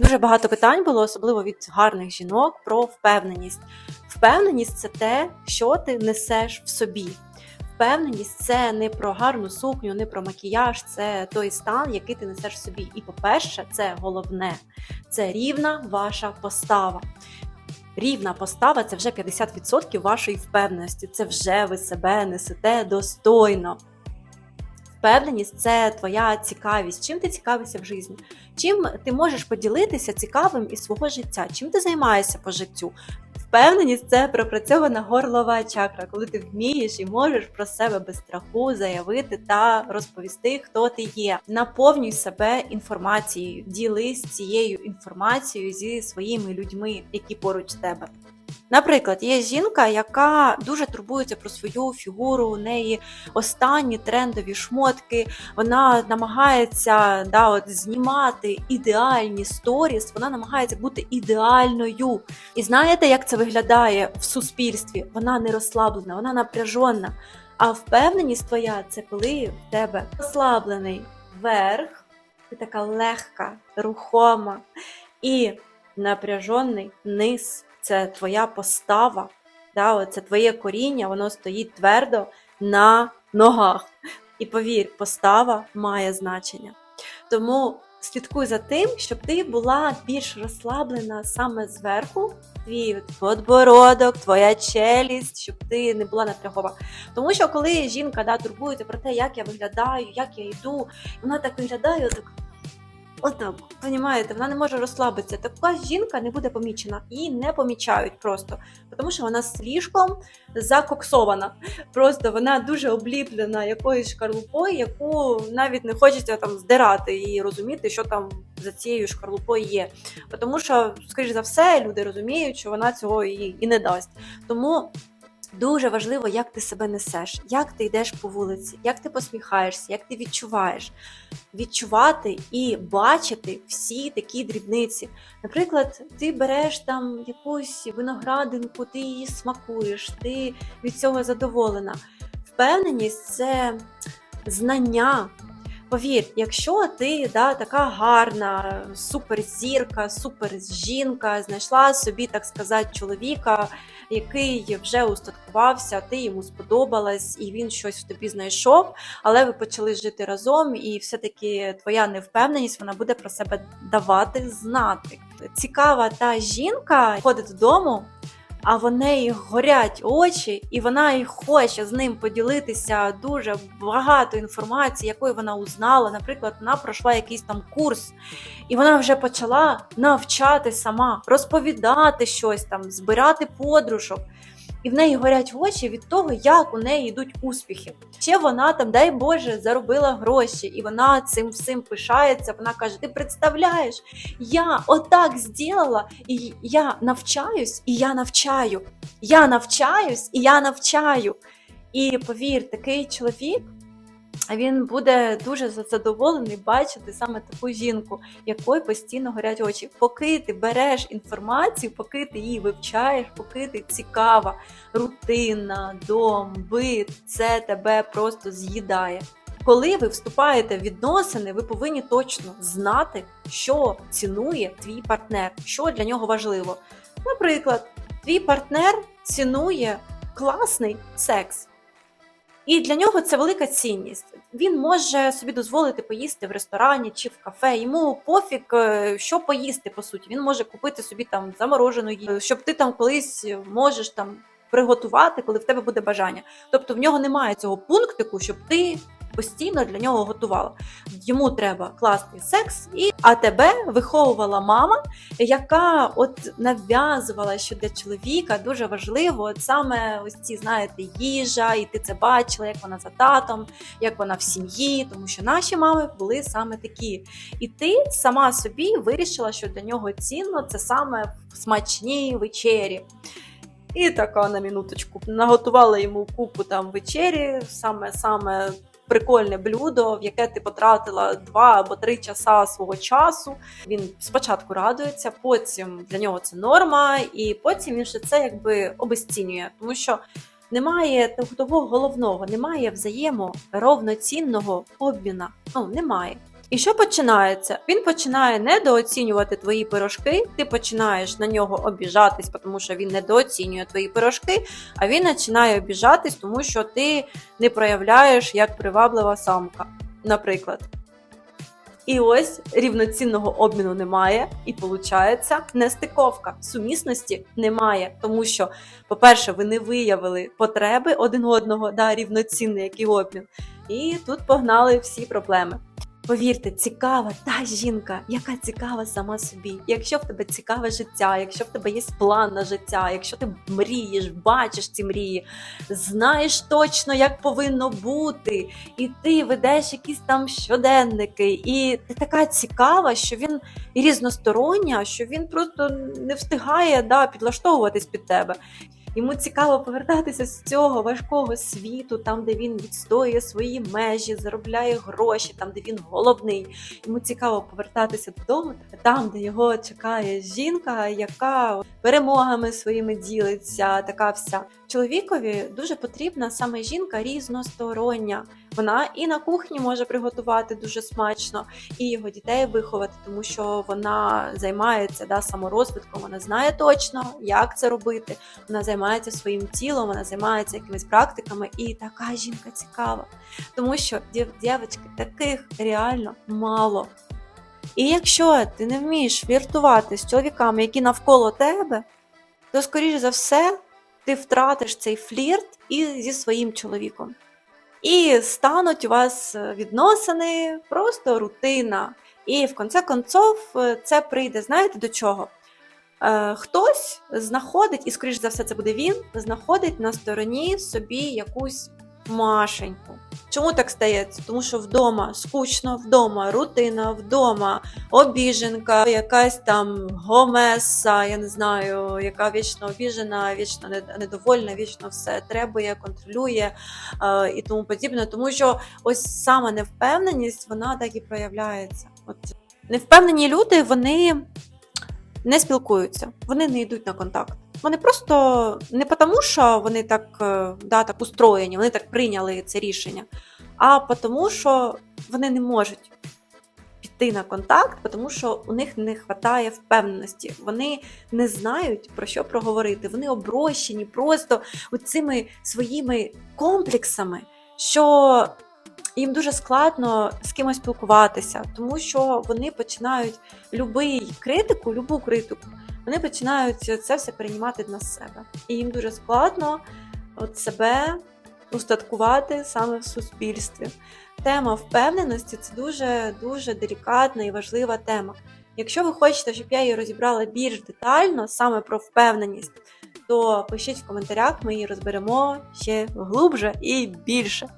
Дуже багато питань було, особливо від гарних жінок, про впевненість. Впевненість це те, що ти несеш в собі. Впевненість це не про гарну сукню, не про макіяж, це той стан, який ти несеш в собі. І, по-перше, це головне це рівна ваша постава. Рівна постава це вже 50% вашої впевненості. Це вже ви себе несете достойно. Впевненість це твоя цікавість. Чим ти цікавишся в житті? Чим ти можеш поділитися цікавим із свого життя? Чим ти займаєшся по життю? Впевненість це пропрацьована горлова чакра, коли ти вмієш і можеш про себе без страху заявити та розповісти, хто ти є. Наповнюй себе інформацією, ділись цією інформацією зі своїми людьми, які поруч тебе. Наприклад, є жінка, яка дуже турбується про свою фігуру, у неї останні трендові шмотки. Вона намагається да, от, знімати ідеальні сторіс, вона намагається бути ідеальною. І знаєте, як це виглядає в суспільстві? Вона не розслаблена, вона напряжена. А впевненість твоя це коли в тебе розслаблений верх, ти така легка, рухома і напряжений низ це твоя постава, да, це твоє коріння, воно стоїть твердо на ногах. І повір, постава має значення. Тому слідкуй за тим, щоб ти була більш розслаблена саме зверху, твій подбородок, твоя челюсть, щоб ти не була напрягова. Тому що коли жінка да, турбується про те, як я виглядаю, як я йду, вона так виглядає, отак, Отак, понімаєте, вона не може розслабитися. Така жінка не буде помічена. Її не помічають просто, тому що вона слишком закоксована. Просто вона дуже обліплена якоюсь шкарлупою, яку навіть не хочеться там здирати і розуміти, що там за цією шкарлупою є. Тому що, скоріш за все, люди розуміють, що вона цього і, і не дасть. Тому. Дуже важливо, як ти себе несеш, як ти йдеш по вулиці, як ти посміхаєшся, як ти відчуваєш. Відчувати і бачити всі такі дрібниці. Наприклад, ти береш там якусь виноградинку, ти її смакуєш, ти від цього задоволена. Впевненість це знання. Повір, якщо ти да, така гарна, суперзірка, супержінка, знайшла собі, так сказати, чоловіка, який вже устаткувався, ти йому сподобалась, і він щось в тобі знайшов, але ви почали жити разом, і все-таки твоя невпевненість вона буде про себе давати знати. Цікава та жінка ходить додому. А в неї горять очі, і вона і хоче з ним поділитися дуже багато інформації, якої вона узнала. Наприклад, вона пройшла якийсь там курс, і вона вже почала навчати сама, розповідати щось там, збирати подружок. І в неї горять очі від того, як у неї йдуть успіхи. Ще вона там, дай Боже, заробила гроші, і вона цим всім пишається. Вона каже: Ти представляєш, я отак зробила, і я навчаюсь, і я навчаю. Я навчаюсь і я навчаю. І повір, такий чоловік. Він буде дуже задоволений бачити саме таку жінку, якої постійно горять очі. Поки ти береш інформацію, поки ти її вивчаєш, поки ти цікава, рутинна, дом, бит, це тебе просто з'їдає. Коли ви вступаєте в відносини, ви повинні точно знати, що цінує твій партнер, що для нього важливо. Наприклад, твій партнер цінує класний секс. І для нього це велика цінність. Він може собі дозволити поїсти в ресторані чи в кафе. Йому пофіг, е, що поїсти по суті. Він може купити собі там заморожену їжу, щоб ти там колись можеш там приготувати, коли в тебе буде бажання. Тобто в нього немає цього пунктику, щоб ти постійно для нього готувала. Йому треба класний секс, і а тебе виховувала мама, яка от нав'язувала, що для чоловіка дуже важливо от саме ось ці, знаєте, їжа, і ти це бачила, як вона за татом, як вона в сім'ї, тому що наші мами були саме такі. І ти сама собі вирішила, що для нього цінно це саме в смачній вечері. І така на минуточку наготувала йому купу там вечері, саме саме прикольне блюдо, в яке ти потратила два або три часа свого часу. Він спочатку радується, потім для нього це норма, і потім він ще це якби обесцінює, тому що. Немає того головного, немає взаєморовноцінного обміна. Ну немає. І що починається? Він починає недооцінювати твої пирожки, ти починаєш на нього обіжатись, тому що він недооцінює твої пирожки, а він починає обіжатись, тому що ти не проявляєш як приваблива самка, наприклад. І ось рівноцінного обміну немає, і виходить нестиковка. Сумісності немає, тому що, по-перше, ви не виявили потреби один одного, да, рівноцінний який обмін. І тут погнали всі проблеми. Повірте, цікава та жінка, яка цікава сама собі. Якщо в тебе цікаве життя, якщо в тебе є план на життя, якщо ти мрієш, бачиш ці мрії, знаєш точно, як повинно бути, і ти ведеш якісь там щоденники, і ти така цікава, що він різностороння, що він просто не встигає да, підлаштовуватись під тебе. Йому цікаво повертатися з цього важкого світу, там, де він відстоює свої межі, заробляє гроші, там, де він головний. Йому цікаво повертатися додому, там, де його чекає жінка, яка перемогами своїми ділиться, така вся. Чоловікові дуже потрібна саме жінка різностороння. Вона і на кухні може приготувати дуже смачно, і його дітей виховати, тому що вона займається да, саморозвитком, вона знає точно, як це робити. Вона займається своїм тілом, вона займається якимись практиками, і така жінка цікава. Тому що дів- дівчатки таких реально мало. І якщо ти не вмієш фліртувати з чоловіками, які навколо тебе, то, скоріш за все, ти втратиш цей флірт і зі своїм чоловіком. І стануть у вас відносини просто рутина. І в конце концов це прийде, знаєте до чого? Е, хтось знаходить, і скоріш за все, це буде він, знаходить на стороні собі якусь машеньку. Чому так стається? Тому що вдома скучно, вдома рутина, вдома обіженка, якась там гомеса, я не знаю, яка вічно обіжена, вічно недовольна, вічно все требує, контролює е, і тому подібне. Тому що ось саме невпевненість, вона так і проявляється. От невпевнені люди, вони не спілкуються, вони не йдуть на контакт. Вони просто не тому, що вони так, е, да, так устроєні, вони так прийняли це рішення, а тому, що вони не можуть піти на контакт, тому що у них не вистачає впевненості. Вони не знають про що проговорити. Вони оброщені просто цими своїми комплексами, що їм дуже складно з кимось спілкуватися, тому що вони починають любий критику, любу критику, вони починають це все переймати на себе. І їм дуже складно от себе устаткувати саме в суспільстві. Тема впевненості це дуже дуже делікатна і важлива тема. Якщо ви хочете, щоб я її розібрала більш детально, саме про впевненість, то пишіть в коментарях, ми її розберемо ще глубже і більше.